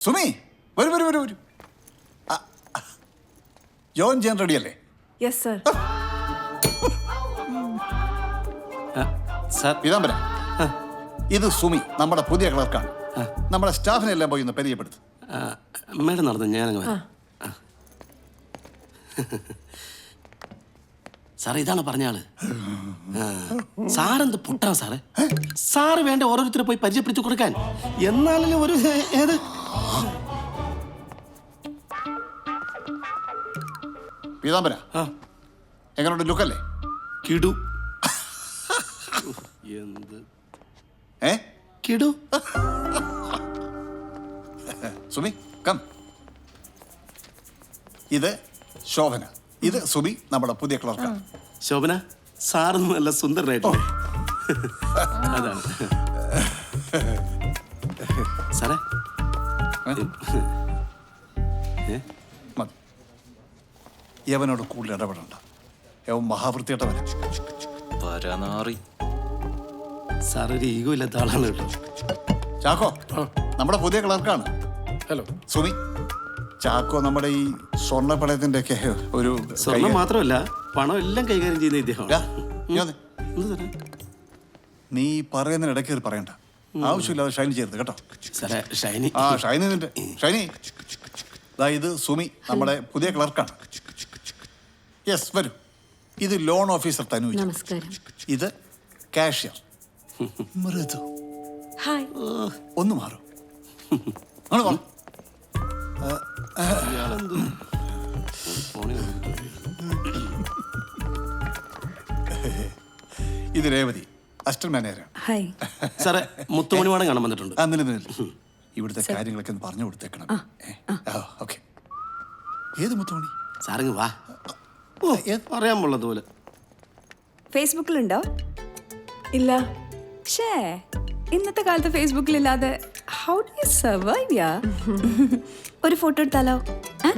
സുമി വരൂ വരൂ വരൂ വരൂ. ആ, ആ. ജോയിൻ ചെയ്യാൻ റെഡിയല്ലേ യെസ് സർ സാർ. പീതാംബര ഇത് സുമി നമ്മുടെ പുതിയ ക്ലർക്കാണ്. നമ്മുടെ സ്റ്റാഫിനെ എല്ലാം പോയി ഒന്ന് പരിചയപ്പെടുത്തും. മേഡം നടന്നു ഞാനങ്ങ് വരാം. ആ. സാറേ ഇതാണ് പറഞ്ഞ ആൾ. ആ. സാറെന്ത് പൊട്ടാ സാറേ? സാറ് വേണ്ട ഓരോരുത്തരെ പോയി പരിചയപ്പെടുത്തി കൊടുക്കാൻ. എന്നാലും ഒരു ഏത്? പീതാംബര എങ്ങനെയുണ്ട് ലുക്കല്ലേ? കിടു. എന്ത്? ഏ? കിടു. സുമി കം. ഇത് ശോഭന. ഇത് സുമി നമ്മുടെ പുതിയ ക്ലർക്കാണ് ശോഭന സാറൊന്നും നല്ല സുന്ദരനായിട്ടുണ്ട് അതാണ്. മതി യവനോട് കൂടുതൽ ഇടപെടണ്ട. യവൻ മഹാവൃത്തിയിട്ടവനാ പരനാറി. സാറൊരു ഈഗോ ഇല്ലാത്ത ആളാണ് കേട്ടോ. ചാക്കോ നമ്മുടെ പുതിയ ക്ലർക്കാണ്. ഹലോ. സുമി ചാക്കോ നമ്മുടെ ഈ സ്വർണപ്പണയത്തിന്റെ ഒക്കെ ഒരു സ്വർണം മാത്രമല്ല പണം എല്ലാം കൈകാര്യം ചെയ്യുന്ന ഇദ്ദേഹം നീ വന്നേ. എന്ത് സാറേ? നീ പറയുന്നതിന് ഇടയ്ക്ക് പറയണ്ട. ആവശ്യമില്ലാതെ ഷൈനി ചെയ്യരുത് കേട്ടോ. സാറേ ഷൈനി. ആ ഷൈനി നിന്റെ ഷൈനി. ദാ ഇത് സുമി നമ്മുടെ പുതിയ ക്ലർക്കാണ്. യെസ് വരൂ. ഇത് ലോൺ ഓഫീസർ തനു നമസ്കാരം. ഇത് കാഷ്യർ. മൃദു. ഹായ്. ഒന്ന് മാറും. അങ്ങോട്ട് വാ. ഫോണിൽ ഇത് രേവതി. അസിസ്റ്റന്റ് മാനേജറാണ് ഹായ്. സാറേ മുത്തുമണിവാടം കാണാൻ വന്നിട്ടുണ്ട്. ആ നില നില. ഇവിടുത്തെ കാര്യങ്ങളൊക്കെ ഒന്ന് പറഞ്ഞു കൊടുത്തേക്കണം. ഓക്കെ. ഏത് മുത്തുമണി? സാറിങ് വാ. ഓ പറയാൻ പോള്ളത് പോലെ. ഫേസ്ബുക്കിലുണ്ടോ? ഇല്ല. ഷേ ഇന്നത്തെ കാലത്ത് ഫേസ്ബുക്കിലില്ലാതെ ഹൗ ഡു യു സർവൈവ് യാ? ഒരു ഫോട്ടോ എടുത്താലോ? ആ?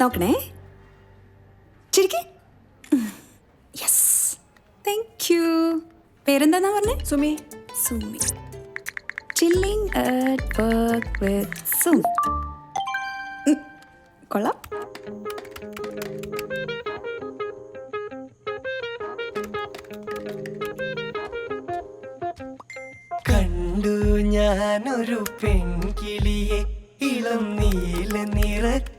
നോക്കണേ. ചിരിക്കേ യെസ് താങ്ക് യു പേരെന്താന്നാ പറഞ്ഞേ? Sumi. Sumi. Chilling at work with Sumi ഉം, കൊള്ളാം. കണ്ടു ഞാനൊരു പെൺകിളിയെ ഇളം നീല നിറത്തിലൊരമ്പിളിയെ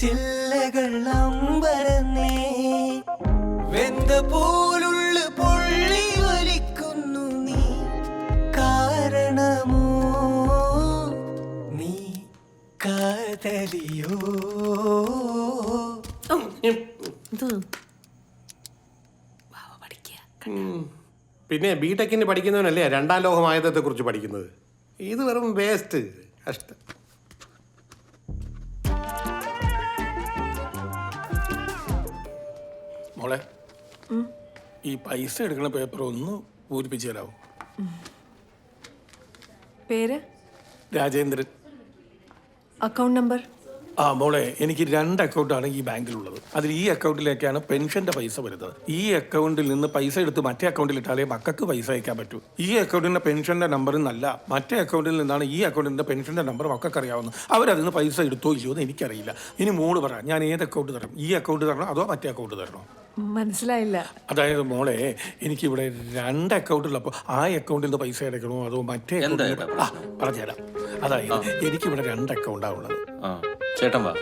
ചില്ലകൾ അമ്പരന്നേ വെന്ത പോലുള്ള പൊള്ളി ഒലിക്കുന്നു നീ. കാരണമോ? നീ കാതലിയോ? പിന്നെ ബി ടെക്കിന് പഠിക്കുന്നവനല്ലേ രണ്ടാം ലോകമായതത്തെ കുറിച്ച് പഠിക്കുന്നത്. ഇത് വെറും വേസ്റ്റ് കഷ്ടം. മോളെ ഈ പൈസ എടുക്കുന്ന പേപ്പർ ഒന്ന് പൂരിപ്പിച്ചു തരാമോ പേര്? രാജേന്ദ്രൻ. അക്കൗണ്ട് നമ്പർ ആ മോളെ എനിക്ക് രണ്ട് അക്കൗണ്ടാണ് ഈ ബാങ്കിലുള്ളത്. അതിൽ ഈ അക്കൗണ്ടിലേക്കാണ് പെൻഷന്റെ പൈസ വരുന്നത്. ഈ അക്കൗണ്ടിൽ നിന്ന് പൈസ എടുത്ത് മറ്റേ അക്കൗണ്ടിൽ ഇട്ടാലേ മക്കൾക്ക് പൈസ അയക്കാൻ പറ്റൂ. ഈ അക്കൗണ്ടിന്റെ പെൻഷന്റെ നമ്പർ നല്ല മറ്റേ അക്കൗണ്ടിൽ നിന്നാണ് ഈ അക്കൗണ്ടിന്റെ പെൻഷന്റെ നമ്പർ മക്കൾക്ക് അറിയാവുന്നത് അവരതിൽ നിന്ന് പൈസ എടുത്തോ ഇല്ലയോ എന്ന് എനിക്കറിയില്ല. ഇനി മോൾ പറ ഞാൻ ഏത് അക്കൗണ്ട് തരണം? ഈ അക്കൗണ്ട് തരണോ അതോ മറ്റേ അക്കൗണ്ട് തരണോ? മനസ്സിലായില്ല. അതായത് മോളെ എനിക്ക് ഇവിടെ രണ്ട് അക്കൗണ്ടുള്ളപ്പോൾ ആ അക്കൗണ്ടിൽ നിന്ന് പൈസ അടയ്ക്കണോ അതോ മറ്റേ എന്താ അക്കൗണ്ടിൽ ഏട്ടാ ആ പറഞ്ഞുതരാം. അതായത് എനിക്കിവിടെ രണ്ട് അക്കൗണ്ടാണ് ഉള്ളത്. ആ ചേട്ടൻ വാ.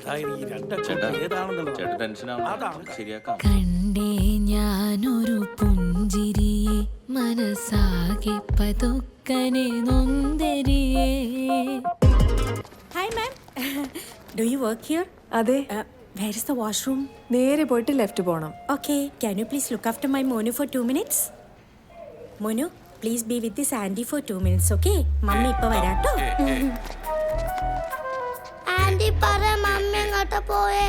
അതായത് ഈ രണ്ട് ചേട്ടാ അക്കൗണ്ട് ഏതാണെന്നുള്ളത് ചേട്ടൻ ടെൻഷൻ അതാണ്. ശരിയാക്കാം. കണ്ടേ ഞാനൊരു പുഞ്ചിരിയെ മനസ്സാകെ പതുക്കനെ നൊന്തരിയേ. Hi ma'am do you work here അതെ. വേർ ഇസ് ദ വാഷ്റൂം നേരെ പോയിട്ട് ലെഫ്റ്റ് പോകണം okay can you please look after my Monu for two minutes Monu please be with this aunty for two minutes okay mummy ഇപ്പൊ വരാട്ടോ. Anti പറ mummy എങ്ങോട്ടാ പോയേ?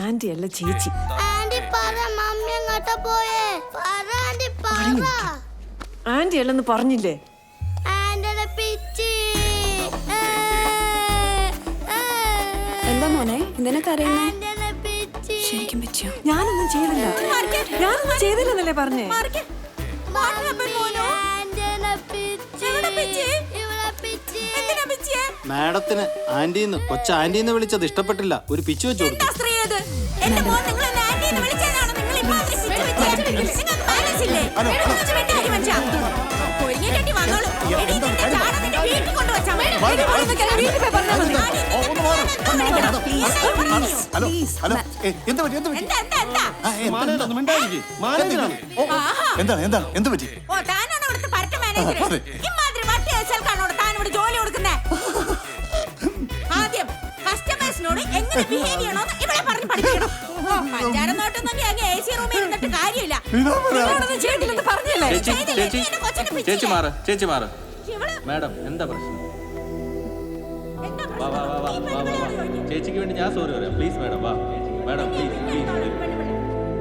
Anti അല്ല ചേച്ചി. ആന്റി പറ മമ്മി എങ്ങോട്ടാ പോയേ? പറ ആന്റി പറ. ആന്റി അല്ലെന്ന് പറഞ്ഞില്ലേ? എന്തിനാ കരയുന്നേ ശരിക്കും ഞാനൊന്നും ചെയ്തില്ല. ഞാനൊന്നും ചെയ്തില്ലെന്നല്ലേ പറഞ്ഞേ. മാഡത്തിന് ആന്റിന്ന് കൊച്ച ആന്റിന്ന് വിളിച്ചത് ഇഷ്ടപ്പെട്ടില്ല. ഒരു പിച്ചു വെച്ചു കൊടുത്തു. എന്താണ് എന്താണ്? എന്ത് പറ്റി? ജോലി കൊടുക്കുന്നേ. ആദ്യം കസ്റ്റമേഴ്സിനോട് എങ്ങനെ ബിഹേവ് ചെയ്യണമെന്ന് ഇവിടെ പറഞ്ഞു പഠിക്കണം ഓ പഞ്ചാര നോട്ടം തന്നെ അങ്ങ് എ സി റൂമിൽ ഇരുന്നിട്ട് കാര്യമില്ല. ചേച്ചി? മാറ് ചേച്ചി മാറ്. മാഡം എന്താ പ്രശ്നം? എന്താ വാ വാ വാ വാ വാ വാ. വാ ചേച്ചിക്ക് വേണ്ടി ഞാൻ സോറി പറയാം. പ്ലീസ് മാഡം വാ. ചേച്ചിക്ക് madam please please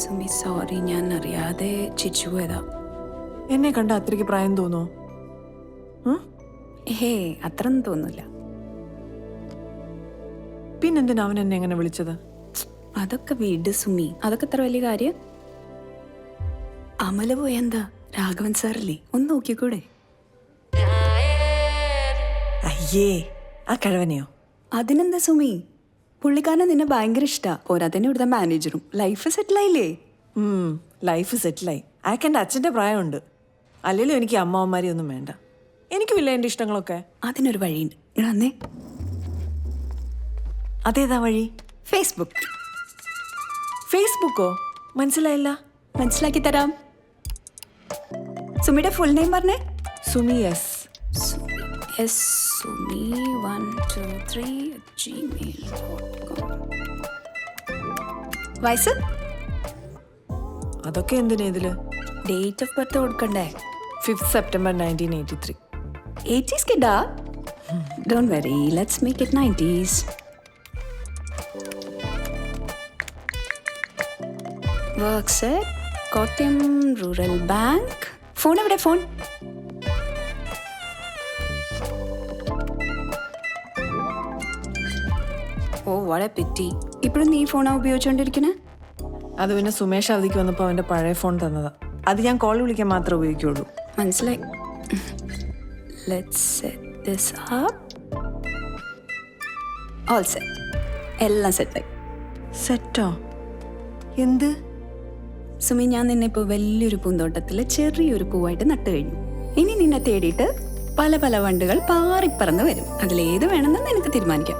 Sumi sorry ഞാൻ അറിയാതെ ചിച്ചു പോയതാ. എന്നെ കണ്ട അത്രയ്ക്ക് പ്രായം തോന്നോ ഹേ? അത്രയൊന്നും തോന്നില്ല പിന്നെന്തിനാ അവൻ എന്നെ എങ്ങനെ വിളിച്ചത്? അതൊക്കെ വീട് സുമി. അതൊക്കെ അത്ര വലിയ കാര്യം? അമല പോയെന്താ രാഘവൻ സാറല്ലേ? ഒന്ന് നോക്കിക്കൂടെ? അയ്യേ ആ കിഴവനെയോ? അതിനെന്താ സുമി? പുള്ളിക്കാരനെ നിന്നെ ഭയങ്കര ഇഷ്ടാ. പോരാത്തന്നെ ഇവിടുത്തെ മാനേജറും. ലൈഫ് സെറ്റിലായില്ലേ ആയില്ലേ? ലൈഫ് സെറ്റിലായി അയാൾക്ക് എന്റെ അച്ഛന്റെ പ്രായമുണ്ട്. അല്ലെങ്കിലും എനിക്ക് അമ്മാവന്മാരെ ഒന്നും വേണ്ട. എനിക്കുമില്ല എന്റെ ഇഷ്ടങ്ങളൊക്കെ. അതിനൊരു വഴിയുണ്ട്. അതേതാ വഴി? ഫേസ്ബുക്ക്. ഫേസ്ബുക്കോ? മനസ്സിലായില്ല. മനസ്സിലാക്കി തരാം. സുമിയുടെ ഫുൾ നെയിം പറഞ്ഞേ? Sumi S S Sumi one two three Gmail വയസ്സ്? അതൊക്കെ എന്തിനാ ഇതിൽ? ഡേറ്റ് ഓഫ് ബർത്ത് കൊടുക്കണ്ടേ? Fifth September nineteen eighty three eighties കിഡാ don't worry let's make it nineties works Kottayam rural bank. Phone എവിടെ? ഫോൺ. ഓ വളരെ pity. ഇപ്പോഴും നീ ഫോണാ ഉപയോഗിച്ചുകൊണ്ടിരിക്കുന്നത് അത് പിന്നെ സുമേഷ് അവധിക്ക് വന്നപ്പോൾ അവന്റെ പഴയ ഫോൺ തന്നതാ. അത് ഞാൻ കോൾ വിളിക്കാൻ മാത്രമേ ഉപയോഗിക്കുള്ളൂ. മനസ്സിലായി. Let's set this up all set എല്ലാം സെറ്റായി സെറ്റോ എന്ത്? സുമി ഞാൻ നിന്നെ ഇപ്പോൾ വലിയൊരു പൂന്തോട്ടത്തിൽ ചെറിയൊരു പൂവായിട്ട് നട്ടു കഴിഞ്ഞു. ഇനി നിന്നെ തേടിയിട്ട് പല പല വണ്ടുകൾ പാറിപ്പറന്ന് വരും. അതിലേത് വേണമെന്ന് നിനക്ക് തീരുമാനിക്കാം.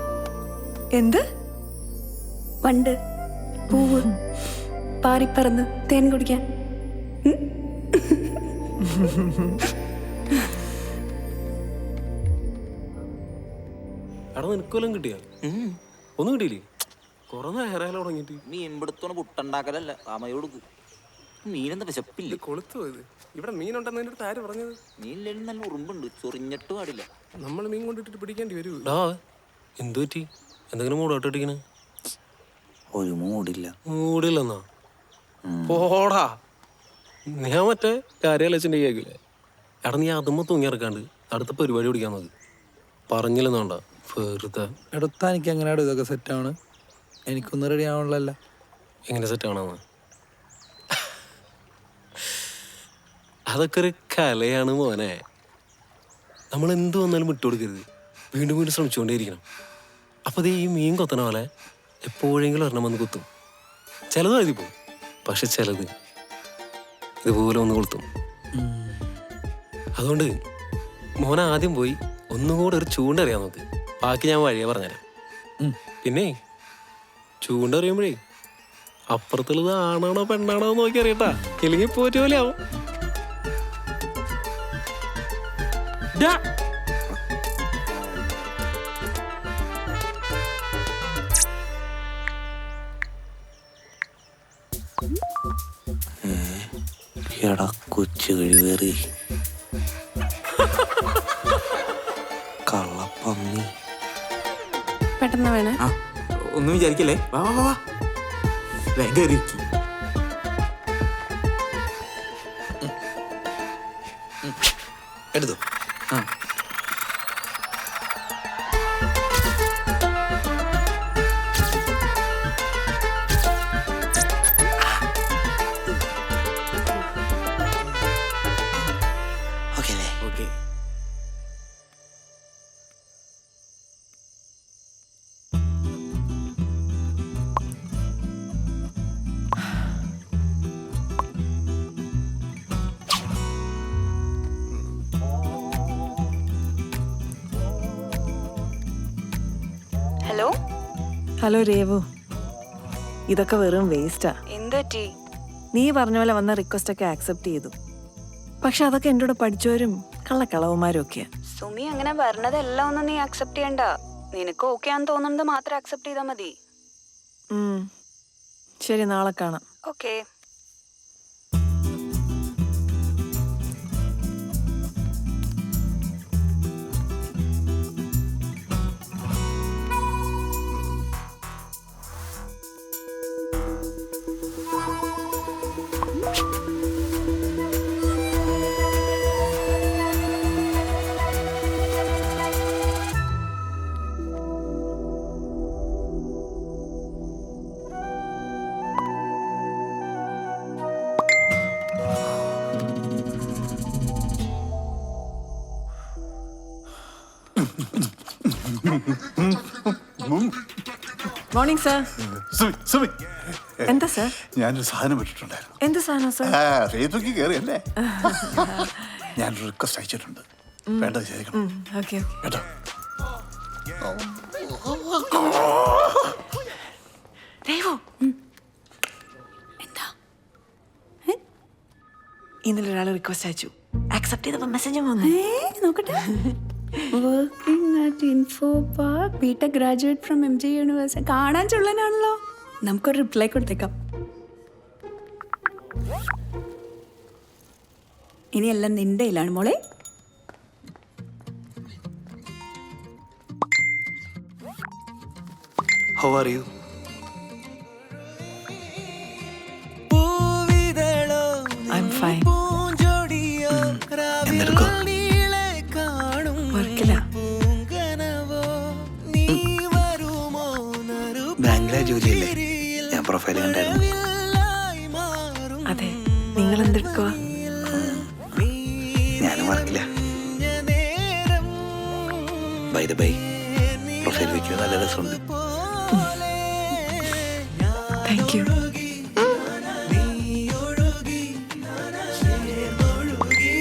എന്ത്? വണ്ട് പൂവ് പാറിപ്പറന്ന് തേൻ കുടിക്കാൻ. എടാ നിനക്കൊല്ലം കിട്ടിയാ? ഒന്നും കിട്ടിയില്ലേ? കൊറേ നേരം തുടങ്ങിയിട്ട് നീ പിടുത്തോണ് പുട്ടുണ്ടാക്കലല്ല. അമ്മയോട് മീനെന്താ വിശപ്പില്ല. കൊളുത്തു പോയത്. ഇവിടെ മീനുണ്ടെന്ന് എന്റെ അടുത്ത് ആര് പറഞ്ഞത്? മീനിലും നല്ല ഉറുമ്പുണ്ട് ചൊറിഞ്ഞിട്ട് പാടില്ല. നമ്മൾ മീൻ കൊണ്ടിട്ട് പിടിക്കേണ്ടി വരൂ. ഡാ എന്തു പറ്റി? എന്തെങ്കിലും മൂടോട്ടിരിക്കണേ ഒരു മൂടില്ല. മൂടില്ലെന്നാ? പോടാ. ഞാൻ മറ്റേ കാര്യാലോചന കേൾക്കില്ലേ എടാ നീ അതുമ്മ തൂങ്ങിയിറക്കാണ്ട് അടുത്ത പരിപാടി പിടിക്കാൻ നോക്ക്. പറഞ്ഞില്ലെന്നോണ്ട വെറുതെ. എടുത്താ എനിക്ക് എങ്ങനെയാണ് ഇതൊക്കെ സെറ്റ് ആണ്? എനിക്കൊന്നും റെഡി ആവണല്ലോ എങ്ങനെ സെറ്റ് ആണെന്ന് അതൊക്കെ ഒരു കലയാണ് മോനെ. നമ്മൾ എന്ത് വന്നാലും വിട്ടുകൊടുക്കരുത് വീണ്ടും വീണ്ടും ശ്രമിച്ചുകൊണ്ടേയിരിക്കണം. അപ്പോൾ അത് ഈ മീൻ കൊത്തണ പോലെ എപ്പോഴെങ്കിലും ഒരെണ്ണം വന്ന് കുത്തും. ചിലത് എഴുതി പോകും പക്ഷെ ചിലത് ഇതുപോലെ ഒന്ന് കൊളുത്തും. അതുകൊണ്ട് മോൻ ആദ്യം പോയി ഒന്നുകൂടെ ഒരു ചൂണ്ടറിയാൻ നോക്ക്. ബാക്കി ഞാൻ വഴിയെ പറഞ്ഞുതരാം. പിന്നെ ചൂണ്ട ചൂണ്ടറിയുമ്പോഴേ അപ്പുറത്തുള്ളത് ആണാണോ പെണ്ണാണോ നോക്കി അറിയട്ടാ ഇല്ലെങ്കിൽ പോറ്റ എടാ കൊച്ചു കഴിവേറി. കള്ളപ്പന്നി. പെട്ടെന്ന് വേണേ. ഒന്നും വിചാരിക്കല്ലേ? വാ വാ വാ വാ. വേഗം ഹലോ? ഹലോ രേവു. ഇതൊക്കെ വെറും വേസ്റ്റാ എന്ത് പറ്റി? നീ പറഞ്ഞ പോലെ വന്ന റിക്വസ്റ്റ് ഒക്കെ ആക്സെപ്റ്റ് ചെയ്തു. പക്ഷെ അതൊക്കെ എന്റെ കൂടെ പഠിച്ചവരും കള്ളക്കളവന്മാരും ഒക്കെയാ. സുമി അങ്ങനെ പറഞ്ഞതെല്ലാം ഒന്നും നീ ആക്സെപ്റ്റ് ചെയ്യണ്ട. നിനക്ക് ഓക്കെ ആണെന്ന് തോന്നുന്നത് മാത്രം ആക്സെപ്റ്റ് ചെയ്താൽ മതി. ശരി നാളെ കാണാം. Okay morning sir Sumi Sumi. എന്താ സർ ഞാനൊരു സാധനം വിട്ടിട്ടുണ്ടായിരുന്നു എന്ത് സാധനം സർ ആ ഫേസ്ബുക്കിൽ കയറിയല്ലേ ഞാനൊരു റിക്വസ്റ്റ് അയച്ചിട്ടുണ്ട്. വേണ്ട ചെയ്തേക്കണം ഓക്കെ കേട്ടോ? രേവു. എന്താ? ഇന്നലെ ഒരാൾ റിക്വസ്റ്റ് അയച്ചു. ആക്സെപ്റ്റ് ചെയ്തപ്പോൾ മെസ്സേജ് വന്നു. ഏ, നോക്കട്ടെ. Working at Infopark BTech graduate from M G university കാണാൻ ചുള്ളനാണല്ലോ. നമുക്കൊരു റിപ്ലൈ കൊടുത്തേക്കാം. ഇനിയെല്ലാം നിന്റെ കയ്യിലാണ് മോളെ. How are you I'm fine ജോലിയല്ലേ ഞാൻ പ്രൊഫൈൽ കണ്ടായിരുന്നു. അതെ നിങ്ങൾ എന്തെടുക്കുക ഞാനും വർക്കില്ല ബൈ ദ ബൈ പ്രൊഫൈൽ വെക്കുന്നത് നല്ല രസമുണ്ട്. താങ്ക് യു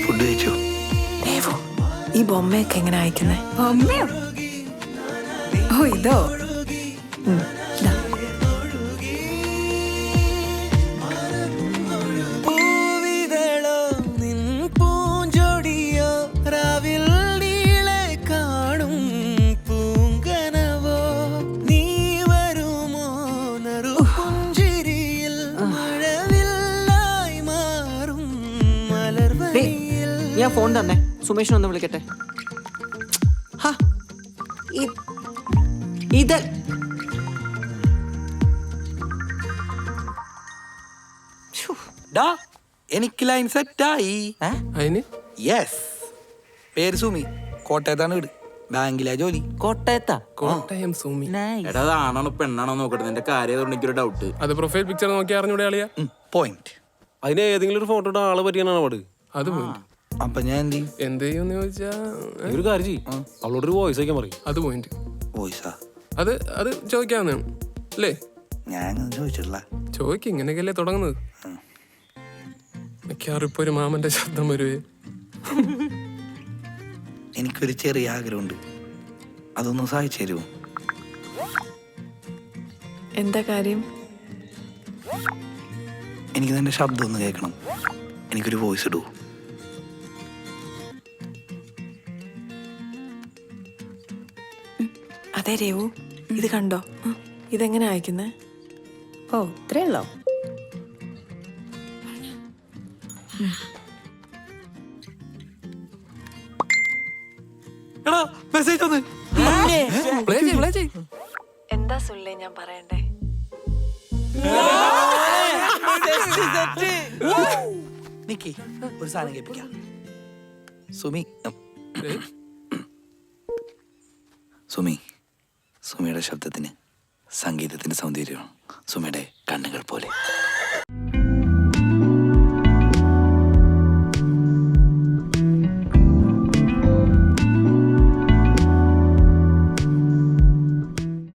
ഫുഡ് കഴിച്ചു? രേവു ഈ ബൊമ്മയൊക്കെ എങ്ങനെ അയക്കുന്നേ? ബൊമ്മയോ ഓ ഇതോ. ഞാൻ ഫോൺ തന്നെ സുമേഷിനെ ഒന്ന് വിളിക്കട്ടെ. ഇത്. എനിക്ക് ലൈൻ സെറ്റായി ആയി. യെസ് പേര് സുമി. കോട്ടയത്താണ് വീട്. ബാങ്കിലെ ജോലി. കോട്ടയത്താ? കോട്ടയം സുമി. എടാ ആണാണോ പെണ്ണാണോ നോക്കട്ടെ. നിന്റെ കാര്യം എനിക്കൊരു ഡൗട്ട് അത് പ്രൊഫൈൽ പിക്ചർ നോക്കി അറിഞ്ഞൂടെ ആളിയാ പോയിന്റ് അതിന് ഏതെങ്കിലും ഒരു ഫോട്ടോ ആൾ പറ്റിയാണ് പാട് അത് പോയിന്റ് അപ്പൊ ഞാൻ എന്ത് ചെയ്യും? എന്ത് ചെയ്യും ചോദിച്ചാ ഒരു കാര്യം ചെയ്യും. അവളോട് ഒരു വോയിസ് അയക്കാൻ പറയും. അത് പോയിന്റ്. വോയിസാ അത് അത് ചോദിക്കാവുന്നതാണ് അല്ലേ ഞാൻ ചോദിച്ചിട്ടില്ല. ചോദിക്കും ഇങ്ങനെയൊക്കെയല്ലേ തുടങ്ങുന്നത്. മിക്കവാറും ഇപ്പൊ ഒരു മാമന്റെ ശബ്ദം വരുവേ എനിക്കൊരു ചെറിയ ആഗ്രഹമുണ്ട്. അതൊന്ന് സഹായിച്ചു തരുമോ? എന്താ കാര്യം? എനിക്ക് നിന്റെ ശബ്ദം ഒന്ന് കേൾക്കണം. എനിക്കൊരു വോയിസ് ഇടൂ. അതെ രേവു ഇത് കണ്ടോ? ഇതെങ്ങനെ അയക്കുന്നേ? ഓ ഇത്രേ ഉള്ളോ? എടാ മെസ്സേജ് എന്താ സുല്ലേ ഞാൻ പറയണ്ടേ? നിക്കി ഒരു സാധനം കേൾപ്പിക്കാം. സുമി സുമി. സുമിയുടെ ശബ്ദത്തിന് സംഗീതത്തിന്റെ സൗന്ദര്യമാണ് സുമിയുടെ കണ്ണുകൾ പോലെ.